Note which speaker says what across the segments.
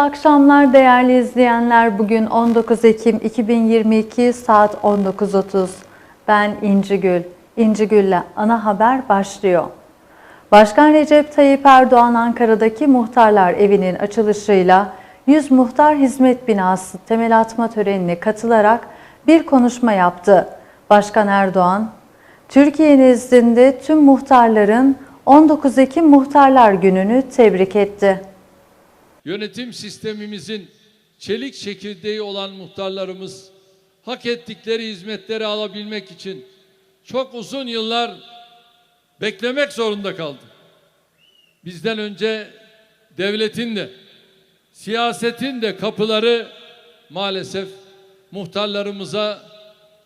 Speaker 1: Akşamlar değerli izleyenler. Bugün 19 Ekim 2022 saat 19.30. Ben İnci Gül. İnci Gül'le ana haber başlıyor. Başkan Recep Tayyip Erdoğan Ankara'daki Muhtarlar Evi'nin açılışıyla 100 Muhtar Hizmet Binası temel atma törenine katılarak bir konuşma yaptı. Başkan Erdoğan, Türkiye nezdinde tüm muhtarların 19 Ekim Muhtarlar Günü'nü tebrik etti.
Speaker 2: Yönetim sistemimizin çelik çekirdeği olan muhtarlarımız hak ettikleri hizmetleri alabilmek için çok uzun yıllar beklemek zorunda kaldı. Bizden önce devletin de siyasetin de kapıları maalesef muhtarlarımıza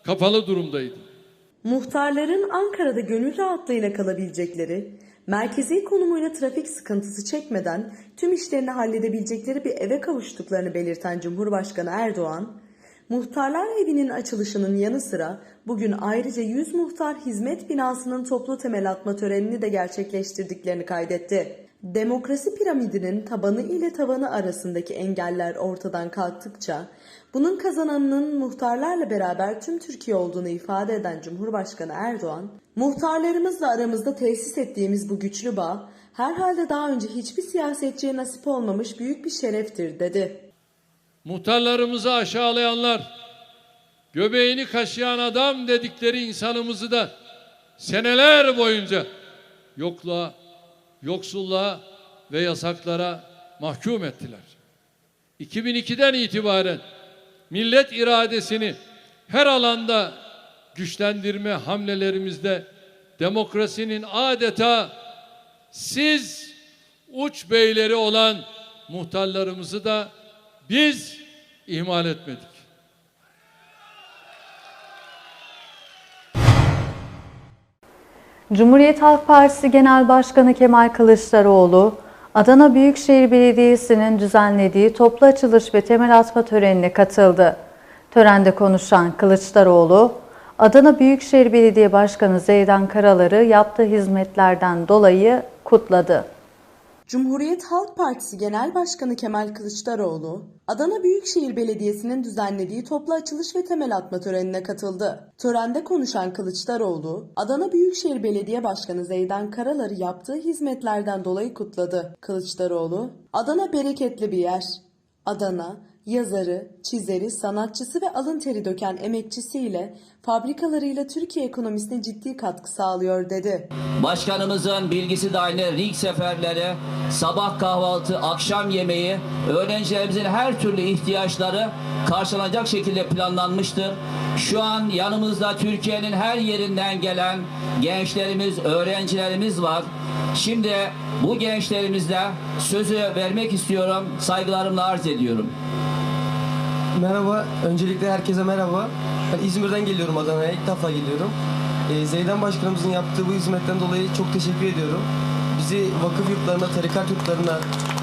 Speaker 2: kapalı durumdaydı.
Speaker 3: Muhtarların Ankara'da gönül rahatlığıyla kalabilecekleri, merkezi konumuyla trafik sıkıntısı çekmeden tüm işlerini halledebilecekleri bir eve kavuştuklarını belirten Cumhurbaşkanı Erdoğan, Muhtarlar Evi'nin açılışının yanı sıra bugün ayrıca 100 muhtar hizmet binasının toplu temel atma törenini de gerçekleştirdiklerini kaydetti. Demokrasi piramidinin tabanı ile tavanı arasındaki engeller ortadan kalktıkça bunun kazananının muhtarlarla beraber tüm Türkiye olduğunu ifade eden Cumhurbaşkanı Erdoğan, muhtarlarımızla aramızda tesis ettiğimiz bu güçlü bağ herhalde daha önce hiçbir siyasetçiye nasip olmamış büyük bir şereftir dedi.
Speaker 2: Muhtarlarımızı aşağılayanlar, göbeğini kaşıyan adam dedikleri insanımızı da seneler boyunca yokluğa, yoksulluğa ve yasaklara mahkum ettiler. 2002'den itibaren millet iradesini her alanda güçlendirme hamlelerimizde demokrasinin adeta siz uç beyleri olan muhtarlarımızı da biz ihmal etmedik.
Speaker 1: Cumhuriyet Halk Partisi Genel Başkanı Kemal Kılıçdaroğlu, Adana Büyükşehir Belediyesi'nin düzenlediği toplu açılış ve temel atma törenine katıldı. Törende konuşan Kılıçdaroğlu, Adana Büyükşehir Belediye Başkanı Zeydan Karalar'ı yaptığı hizmetlerden dolayı kutladı.
Speaker 3: Cumhuriyet Halk Partisi Genel Başkanı Kemal Kılıçdaroğlu, Adana Büyükşehir Belediyesi'nin düzenlediği toplu açılış ve temel atma törenine katıldı. Törende konuşan Kılıçdaroğlu, Adana Büyükşehir Belediye Başkanı Zeydan Karalar'ı yaptığı hizmetlerden dolayı kutladı. Kılıçdaroğlu, Adana bereketli bir yer. Adana, yazarı, çizeri, sanatçısı ve alın teri döken emekçisiyle, fabrikalarıyla Türkiye ekonomisine ciddi katkı sağlıyor dedi.
Speaker 4: Başkanımızın bilgisi dahilinde rig seferleri, sabah kahvaltı, akşam yemeği, öğrencilerimizin her türlü ihtiyaçları karşılanacak şekilde planlanmıştır. Şu an yanımızda Türkiye'nin her yerinden gelen gençlerimiz, öğrencilerimiz var. Şimdi bu gençlerimizle sözü vermek istiyorum, saygılarımla arz ediyorum.
Speaker 5: Merhaba, öncelikle herkese merhaba. Ben İzmir'den geliyorum Adana'ya, ilk defa geliyorum. Ee, Zeydan Başkanımızın yaptığı bu hizmetten dolayı çok teşekkür ediyorum. Bizi vakıf yurtlarına, tarikat yurtlarına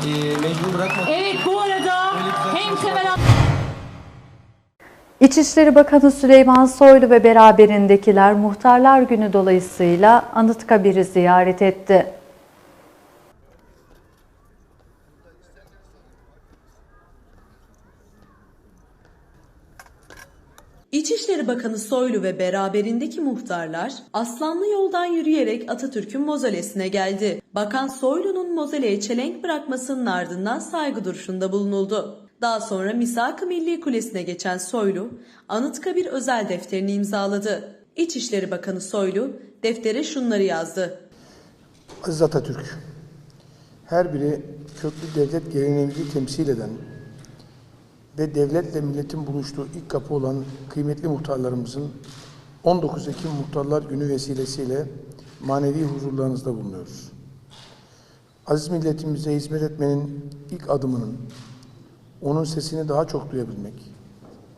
Speaker 5: e, mecbur bırakmadı.
Speaker 6: Evet bu arada hem temel
Speaker 1: İçişleri Bakanı Süleyman Soylu ve beraberindekiler Muhtarlar Günü dolayısıyla Anıtkabir'i ziyaret etti.
Speaker 3: İçişleri Bakanı Soylu ve beraberindeki muhtarlar Aslanlı yoldan yürüyerek Atatürk'ün mozolesine geldi. Bakan Soylu'nun mozoleye çelenk bırakmasının ardından saygı duruşunda bulunuldu. Daha sonra Misak-ı Milli Kulesi'ne geçen Soylu, Anıtkabir özel defterini imzaladı. İçişleri Bakanı Soylu deftere şunları yazdı.
Speaker 7: Aziz Atatürk, her biri köklü devlet geleneğimizi temsil eden ve devletle milletin buluştuğu ilk kapı olan kıymetli muhtarlarımızın 19 Ekim Muhtarlar Günü vesilesiyle manevi huzurlarınızda bulunuyoruz. Aziz milletimize hizmet etmenin ilk adımının onun sesini daha çok duyabilmek,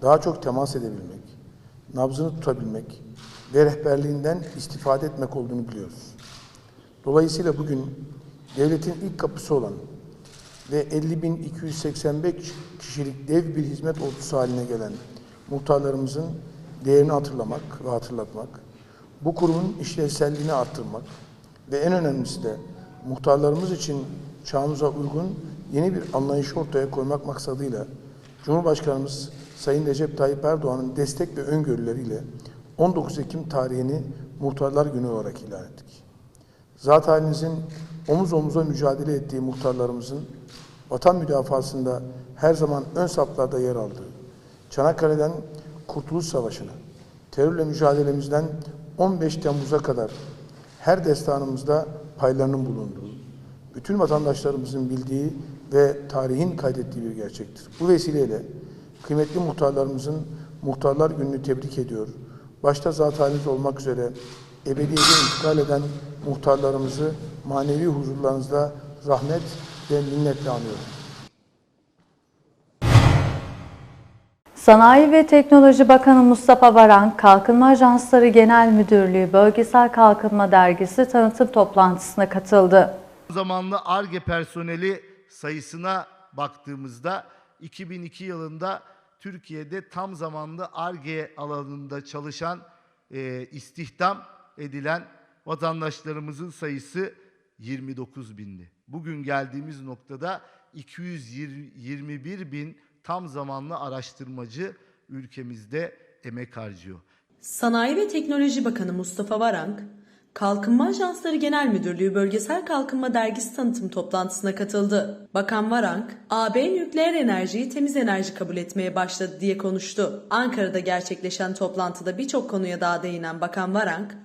Speaker 7: daha çok temas edebilmek, nabzını tutabilmek ve rehberliğinden istifade etmek olduğunu biliyoruz. Dolayısıyla bugün devletin ilk kapısı olan ve 50.285 kişilik dev bir hizmet ordusu haline gelen muhtarlarımızın değerini hatırlamak ve hatırlatmak, bu kurumun işlevselliğini arttırmak ve en önemlisi de muhtarlarımız için çağımıza uygun yeni bir anlayış ortaya koymak maksadıyla Cumhurbaşkanımız Sayın Recep Tayyip Erdoğan'ın destek ve öngörüleriyle 19 Ekim tarihini Muhtarlar Günü olarak ilan ettik. Zat halinizin omuz omuza mücadele ettiği muhtarlarımızın vatan müdafasında her zaman ön saflarda yer aldığı, Çanakkale'den Kurtuluş Savaşı'na, terörle mücadelemizden 15 Temmuz'a kadar her destanımızda paylarının bulunduğu, bütün vatandaşlarımızın bildiği ve tarihin kaydettiği bir gerçektir. Bu vesileyle kıymetli muhtarlarımızın Muhtarlar Günü'nü tebrik ediyor. Başta zat haliniz olmak üzere ebediyete intikal eden muhtarlarımızı manevi huzurlarınızda rahmet ve minnetle anıyorum.
Speaker 1: Sanayi ve Teknoloji Bakanı Mustafa Varank, Kalkınma Ajansları Genel Müdürlüğü Bölgesel Kalkınma Dergisi tanıtım toplantısına katıldı.
Speaker 6: zamanlı ARGE personeli sayısına baktığımızda 2002 yılında Türkiye'de tam zamanlı ARGE alanında çalışan, e, istihdam edilen vatandaşlarımızın sayısı 29 bindi. Bugün geldiğimiz noktada 221 bin tam zamanlı araştırmacı ülkemizde emek harcıyor.
Speaker 3: Sanayi ve Teknoloji Bakanı Mustafa Varank, Kalkınma Ajansları Genel Müdürlüğü Bölgesel Kalkınma Dergisi tanıtım toplantısına katıldı. Bakan Varank, AB nükleer enerjiyi temiz enerji kabul etmeye başladı diye konuştu. Ankara'da gerçekleşen toplantıda birçok konuya daha değinen Bakan Varank,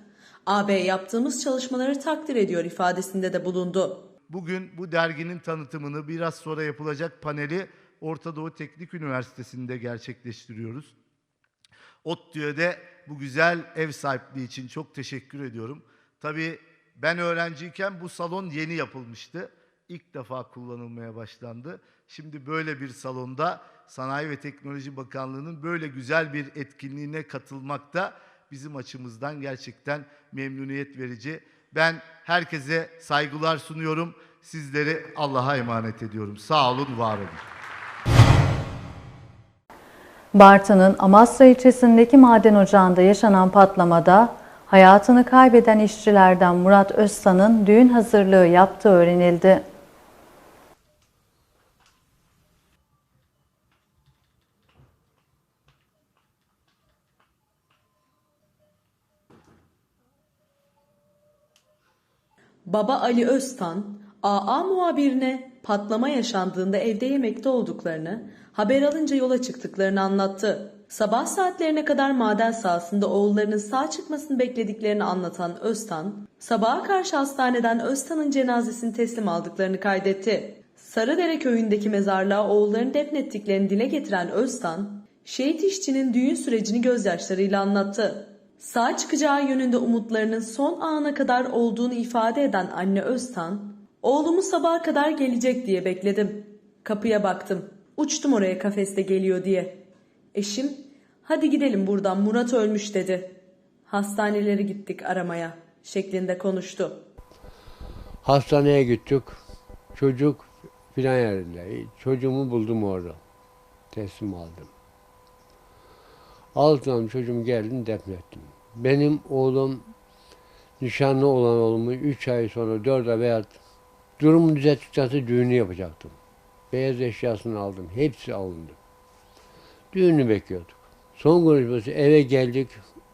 Speaker 3: AB yaptığımız çalışmaları takdir ediyor ifadesinde de bulundu.
Speaker 6: Bugün bu derginin tanıtımını biraz sonra yapılacak paneli Orta Doğu Teknik Üniversitesi'nde gerçekleştiriyoruz. ODTÜ'ye bu güzel ev sahipliği için çok teşekkür ediyorum. Tabii ben öğrenciyken bu salon yeni yapılmıştı. İlk defa kullanılmaya başlandı. Şimdi böyle bir salonda Sanayi ve Teknoloji Bakanlığı'nın böyle güzel bir etkinliğine katılmak da bizim açımızdan gerçekten memnuniyet verici. Ben herkese saygılar sunuyorum. Sizleri Allah'a emanet ediyorum. Sağ olun, var olun.
Speaker 1: Bartın'ın Amasra ilçesindeki maden ocağında yaşanan patlamada hayatını kaybeden işçilerden Murat Özsan'ın düğün hazırlığı yaptığı öğrenildi.
Speaker 3: Baba Ali Öztan, AA muhabirine patlama yaşandığında evde yemekte olduklarını, haber alınca yola çıktıklarını anlattı. Sabah saatlerine kadar maden sahasında oğullarının sağ çıkmasını beklediklerini anlatan Öztan, sabaha karşı hastaneden Öztan'ın cenazesini teslim aldıklarını kaydetti. Sarıdere köyündeki mezarlığa oğullarını defnettiklerini dile getiren Öztan, şehit işçinin düğün sürecini gözyaşlarıyla anlattı. Sağ çıkacağı yönünde umutlarının son ana kadar olduğunu ifade eden anne Öztan, oğlumu sabaha kadar gelecek diye bekledim. Kapıya baktım. Uçtum oraya kafeste geliyor diye. Eşim, hadi gidelim buradan Murat ölmüş dedi. Hastaneleri gittik aramaya şeklinde konuştu.
Speaker 8: Hastaneye gittik. Çocuk filan yerinde. Çocuğumu buldum orada. Teslim aldım. Aldım çocuğum geldim defnettim. Benim oğlum nişanlı olan oğlumu 3 ay sonra 4 ay veya durumu düzelttikçe düğünü yapacaktım. Beyaz eşyasını aldım. Hepsi alındı. Düğünü bekliyorduk. Son konuşması eve geldik.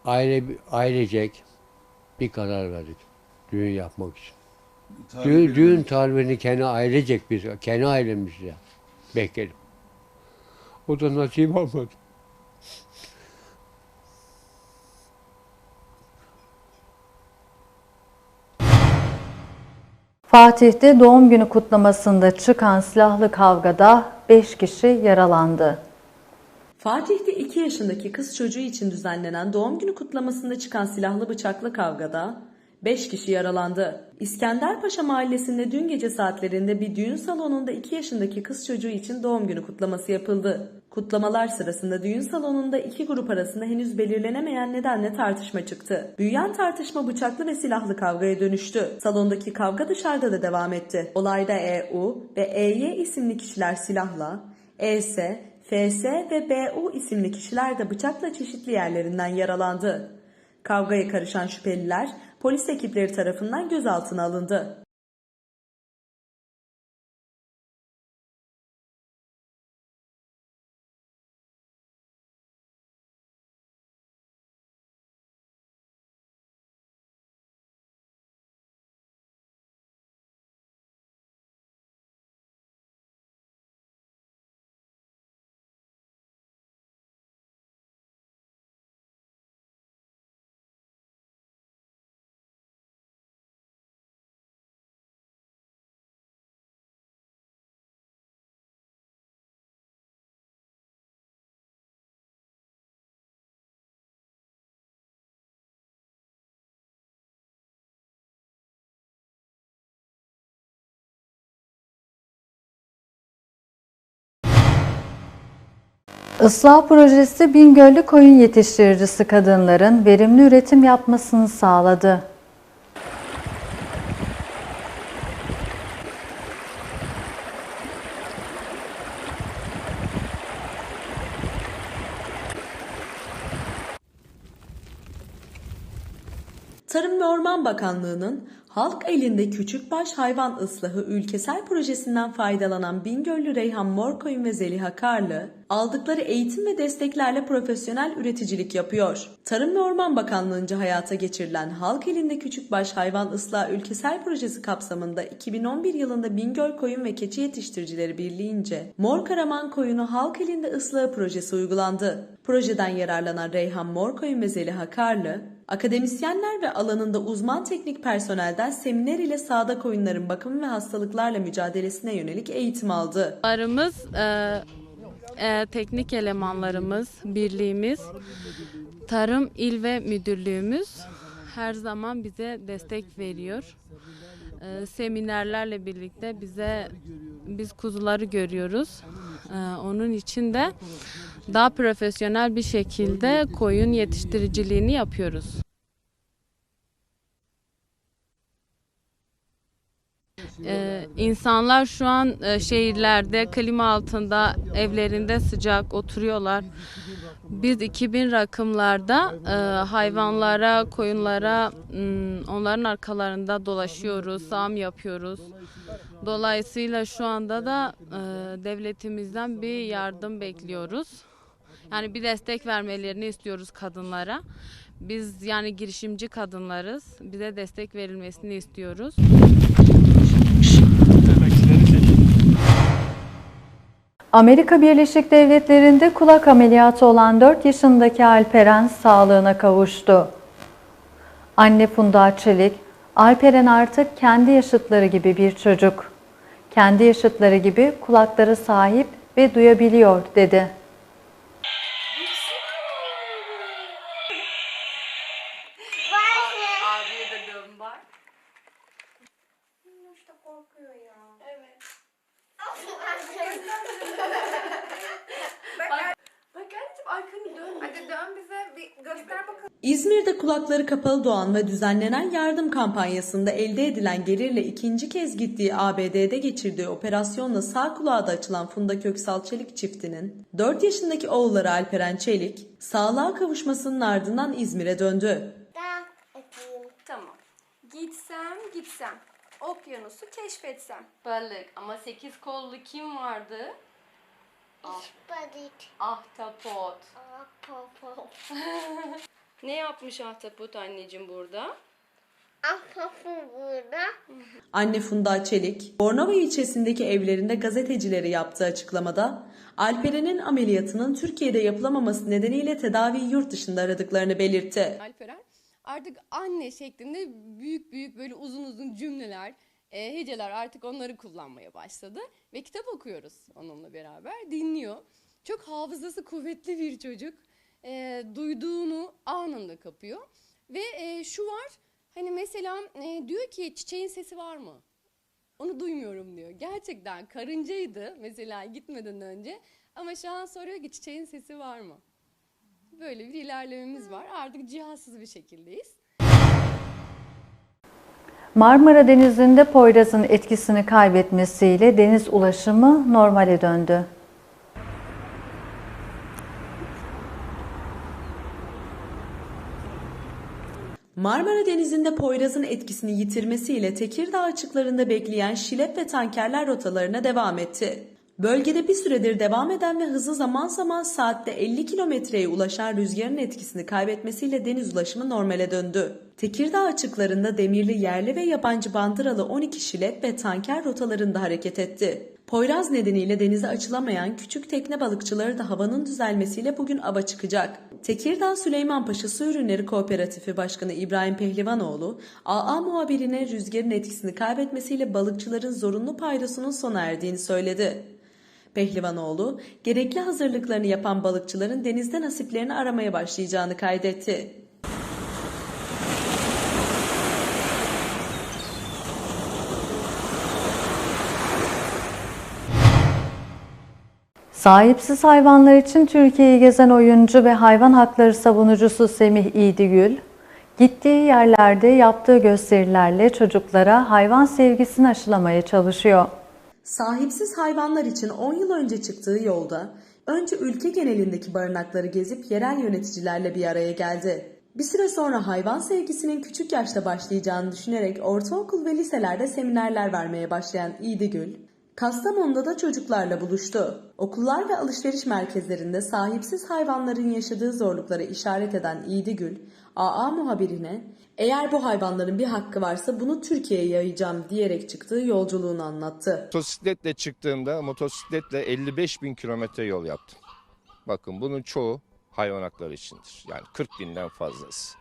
Speaker 8: Aile ailecek bir karar verdik. Düğün yapmak için. Düğün, düğün tarihini kendi ailecek biz, kendi ailemizle bekledim. O da nasip olmadı.
Speaker 1: Fatih'te doğum günü kutlamasında çıkan silahlı kavgada 5 kişi yaralandı.
Speaker 3: Fatih'te 2 yaşındaki kız çocuğu için düzenlenen doğum günü kutlamasında çıkan silahlı bıçaklı kavgada 5 kişi yaralandı. İskenderpaşa mahallesinde dün gece saatlerinde bir düğün salonunda 2 yaşındaki kız çocuğu için doğum günü kutlaması yapıldı. Kutlamalar sırasında düğün salonunda iki grup arasında henüz belirlenemeyen nedenle tartışma çıktı. Büyüyen tartışma bıçaklı ve silahlı kavgaya dönüştü. Salondaki kavga dışarıda da devam etti. Olayda EU ve EY isimli kişiler silahla, ES, FS ve BU isimli kişiler de bıçakla çeşitli yerlerinden yaralandı. Kavgaya karışan şüpheliler polis ekipleri tarafından gözaltına alındı.
Speaker 1: Islah projesi Bingöl'lü koyun yetiştiricisi kadınların verimli üretim yapmasını sağladı.
Speaker 3: Tarım ve Orman Bakanlığı'nın Halk Elinde Küçükbaş Hayvan Islahı ülkesel projesinden faydalanan Bingöllü Reyhan Morkoyun ve Zeliha Karlı, aldıkları eğitim ve desteklerle profesyonel üreticilik yapıyor. Tarım ve Orman Bakanlığı'nca hayata geçirilen Halk Elinde Küçükbaş Hayvan Islahı ülkesel projesi kapsamında 2011 yılında Bingöl Koyun ve Keçi Yetiştiricileri Birliği'nce Mor Karaman Koyunu Halk Elinde Islahı projesi uygulandı. Projeden yararlanan Reyhan Morkoyun ve Zeliha Karlı, Akademisyenler ve alanında uzman teknik personelden seminer ile sağda koyunların bakımı ve hastalıklarla mücadelesine yönelik eğitim aldı.
Speaker 9: Arımız, e, e, teknik elemanlarımız, birliğimiz, tarım il ve müdürlüğümüz her zaman bize destek veriyor. E, seminerlerle birlikte bize biz kuzuları görüyoruz. E, onun için de daha profesyonel bir şekilde koyun yetiştiriciliğini yapıyoruz. Ee, insanlar şu an e, şehirlerde klima altında evlerinde sıcak oturuyorlar. Biz 2000 rakımlarda e, hayvanlara, koyunlara m, onların arkalarında dolaşıyoruz, sağım yapıyoruz. Dolayısıyla şu anda da e, devletimizden bir yardım bekliyoruz. Yani bir destek vermelerini istiyoruz kadınlara. Biz yani girişimci kadınlarız. Bize destek verilmesini istiyoruz.
Speaker 1: Amerika Birleşik Devletleri'nde kulak ameliyatı olan 4 yaşındaki Alperen sağlığına kavuştu. Anne Funda Çelik, Alperen artık kendi yaşıtları gibi bir çocuk. Kendi yaşıtları gibi kulakları sahip ve duyabiliyor dedi.
Speaker 10: Dön bak. İşte korkuyor ya. Evet. bak, bak anneciğim arkanı dön. Hadi dön bize bir göster bakalım.
Speaker 3: İzmir'de kulakları kapalı doğan ve düzenlenen yardım kampanyasında elde edilen gelirle ikinci kez gittiği ABD'de geçirdiği operasyonla sağ kulağı da açılan Funda Köksal Çelik çiftinin 4 yaşındaki oğulları Alperen Çelik sağlığa kavuşmasının ardından İzmir'e döndü.
Speaker 10: Gitsem gitsem. Okyanusu keşfetsem. Balık ama sekiz kollu kim vardı?
Speaker 11: Balık.
Speaker 10: Ahtapot.
Speaker 11: Ahpapot.
Speaker 10: Ne yapmış ahtapot anneciğim burada?
Speaker 11: Ahpapot burada.
Speaker 3: Anne Funda Çelik, Bornova ilçesindeki evlerinde gazetecilere yaptığı açıklamada Alperen'in ameliyatının Türkiye'de yapılamaması nedeniyle tedaviyi yurt dışında aradıklarını belirtti.
Speaker 12: Alperen artık anne şeklinde büyük büyük böyle uzun uzun cümleler, e, heceler artık onları kullanmaya başladı. Ve kitap okuyoruz onunla beraber, dinliyor. Çok hafızası kuvvetli bir çocuk. E, duyduğunu anında kapıyor. Ve e, şu var, hani mesela e, diyor ki çiçeğin sesi var mı? Onu duymuyorum diyor. Gerçekten karıncaydı mesela gitmeden önce. Ama şu an soruyor ki çiçeğin sesi var mı? Böyle bir ilerlememiz var. Artık cihazsız bir şekildeyiz.
Speaker 1: Marmara Denizi'nde Poyraz'ın etkisini kaybetmesiyle deniz ulaşımı normale döndü.
Speaker 3: Marmara Denizi'nde Poyraz'ın etkisini yitirmesiyle Tekirdağ açıklarında bekleyen şilep ve tankerler rotalarına devam etti. Bölgede bir süredir devam eden ve hızı zaman zaman saatte 50 kilometreye ulaşan rüzgarın etkisini kaybetmesiyle deniz ulaşımı normale döndü. Tekirdağ açıklarında demirli yerli ve yabancı bandıralı 12 şilep ve tanker rotalarında hareket etti. Poyraz nedeniyle denize açılamayan küçük tekne balıkçıları da havanın düzelmesiyle bugün ava çıkacak. Tekirdağ Süleymanpaşa Su Ürünleri Kooperatifi Başkanı İbrahim Pehlivanoğlu, AA muhabirine rüzgarın etkisini kaybetmesiyle balıkçıların zorunlu paydosunun sona erdiğini söyledi. Pehlivanoğlu, gerekli hazırlıklarını yapan balıkçıların denizde nasiplerini aramaya başlayacağını kaydetti.
Speaker 1: Sahipsiz hayvanlar için Türkiye'yi gezen oyuncu ve hayvan hakları savunucusu Semih İdigül, gittiği yerlerde yaptığı gösterilerle çocuklara hayvan sevgisini aşılamaya çalışıyor.
Speaker 3: Sahipsiz hayvanlar için 10 yıl önce çıktığı yolda önce ülke genelindeki barınakları gezip yerel yöneticilerle bir araya geldi. Bir süre sonra hayvan sevgisinin küçük yaşta başlayacağını düşünerek ortaokul ve liselerde seminerler vermeye başlayan İdigül, Kastamonu'da da çocuklarla buluştu. Okullar ve alışveriş merkezlerinde sahipsiz hayvanların yaşadığı zorlukları işaret eden İdigül, AA muhabirine eğer bu hayvanların bir hakkı varsa bunu Türkiye'ye yayacağım diyerek çıktığı yolculuğunu anlattı.
Speaker 13: Motosikletle çıktığımda motosikletle 55 bin kilometre yol yaptım. Bakın bunun çoğu hayvan hakları içindir. Yani 40 binden fazlası.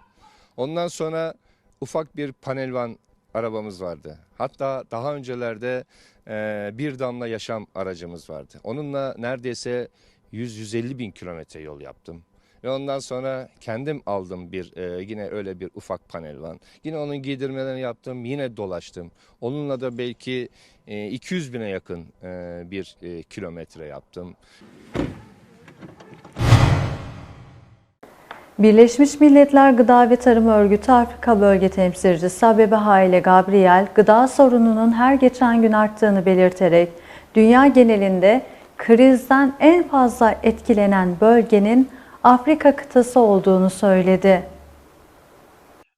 Speaker 13: Ondan sonra ufak bir panelvan arabamız vardı. Hatta daha öncelerde e, bir damla yaşam aracımız vardı. Onunla neredeyse 100-150 bin kilometre yol yaptım. Ve ondan sonra kendim aldım bir e, yine öyle bir ufak panel van. Yine onun giydirmelerini yaptım. Yine dolaştım. Onunla da belki e, 200 bine yakın e, bir e, kilometre yaptım.
Speaker 1: Birleşmiş Milletler Gıda ve Tarım Örgütü Afrika Bölge Temsilcisi Abebe Haile Gabriel, gıda sorununun her geçen gün arttığını belirterek, dünya genelinde krizden en fazla etkilenen bölgenin Afrika kıtası olduğunu söyledi.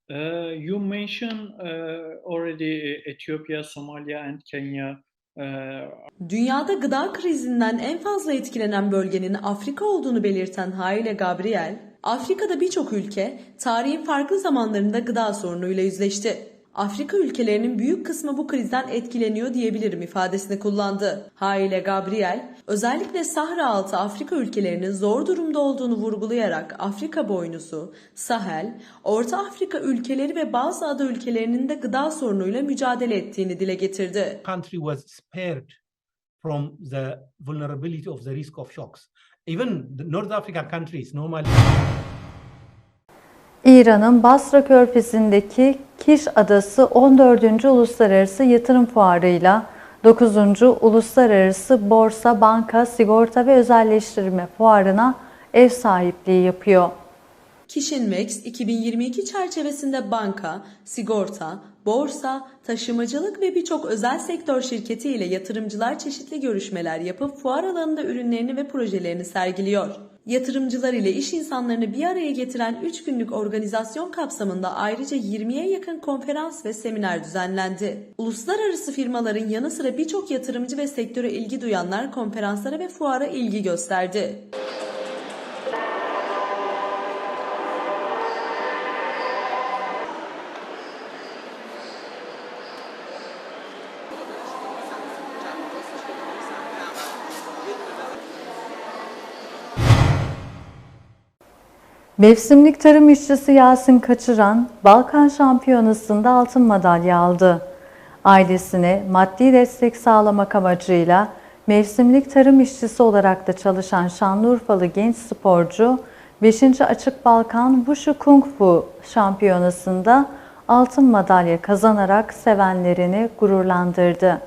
Speaker 14: Uh, you mentioned uh, already uh, Ethiopia, Somalia, and Kenya. Uh,
Speaker 3: Dünyada gıda krizinden en fazla etkilenen bölgenin Afrika olduğunu belirten Haile Gabriel, Afrika'da birçok ülke tarihin farklı zamanlarında gıda sorunuyla yüzleşti. Afrika ülkelerinin büyük kısmı bu krizden etkileniyor diyebilirim ifadesini kullandı. Haile Gabriel, özellikle Sahra altı Afrika ülkelerinin zor durumda olduğunu vurgulayarak Afrika boynuzu, Sahel, Orta Afrika ülkeleri ve bazı ada ülkelerinin de gıda sorunuyla mücadele ettiğini dile getirdi.
Speaker 15: country was spared from the vulnerability of the risk of shocks. Even the North African countries normally
Speaker 1: İran'ın Basra Körfezi'ndeki Kiş Adası 14. Uluslararası Yatırım Fuarı'yla 9. Uluslararası Borsa, Banka, Sigorta ve Özelleştirme Fuarı'na ev sahipliği yapıyor.
Speaker 3: Kişinmex 2022 çerçevesinde banka, sigorta, borsa, taşımacılık ve birçok özel sektör şirketi ile yatırımcılar çeşitli görüşmeler yapıp fuar alanında ürünlerini ve projelerini sergiliyor. Yatırımcılar ile iş insanlarını bir araya getiren 3 günlük organizasyon kapsamında ayrıca 20'ye yakın konferans ve seminer düzenlendi. Uluslararası firmaların yanı sıra birçok yatırımcı ve sektöre ilgi duyanlar konferanslara ve fuara ilgi gösterdi.
Speaker 1: Mevsimlik tarım işçisi Yasin Kaçıran, Balkan Şampiyonası'nda altın madalya aldı. Ailesine maddi destek sağlamak amacıyla mevsimlik tarım işçisi olarak da çalışan Şanlıurfalı genç sporcu, 5. Açık Balkan Wushu Kung Fu Şampiyonası'nda altın madalya kazanarak sevenlerini gururlandırdı.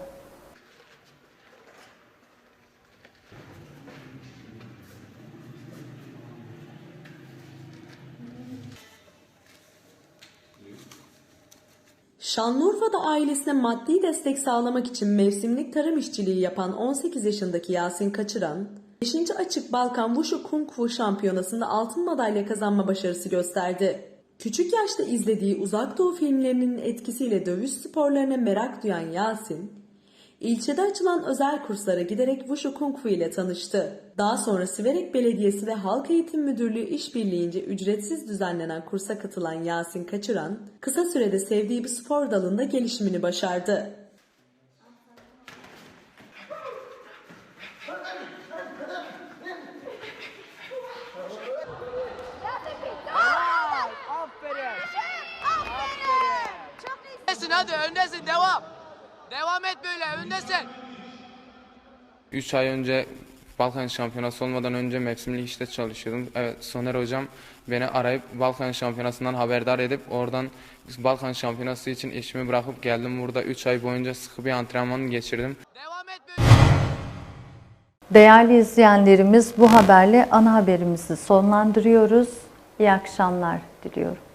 Speaker 3: Şanlıurfa'da ailesine maddi destek sağlamak için mevsimlik tarım işçiliği yapan 18 yaşındaki Yasin Kaçıran, 5. Açık Balkan Wushu Kung Fu Şampiyonası'nda altın madalya kazanma başarısı gösterdi. Küçük yaşta izlediği uzak doğu filmlerinin etkisiyle dövüş sporlarına merak duyan Yasin, ilçede açılan özel kurslara giderek Wushu Kung Fu ile tanıştı. Daha sonra Siverek Belediyesi ve Halk Eğitim Müdürlüğü işbirliğince ücretsiz düzenlenen kursa katılan Yasin Kaçıran, kısa sürede sevdiği bir spor dalında gelişimini başardı.
Speaker 16: Öndesin hadi öndesin devam. Devam et böyle öndesin.
Speaker 17: 3 ay önce Balkan Şampiyonası olmadan önce mevsimlik işte çalışıyordum. Evet Soner hocam beni arayıp Balkan Şampiyonası'ndan haberdar edip oradan Balkan Şampiyonası için işimi bırakıp geldim burada 3 ay boyunca sıkı bir antrenman geçirdim.
Speaker 1: Değerli izleyenlerimiz bu haberle ana haberimizi sonlandırıyoruz. İyi akşamlar diliyorum.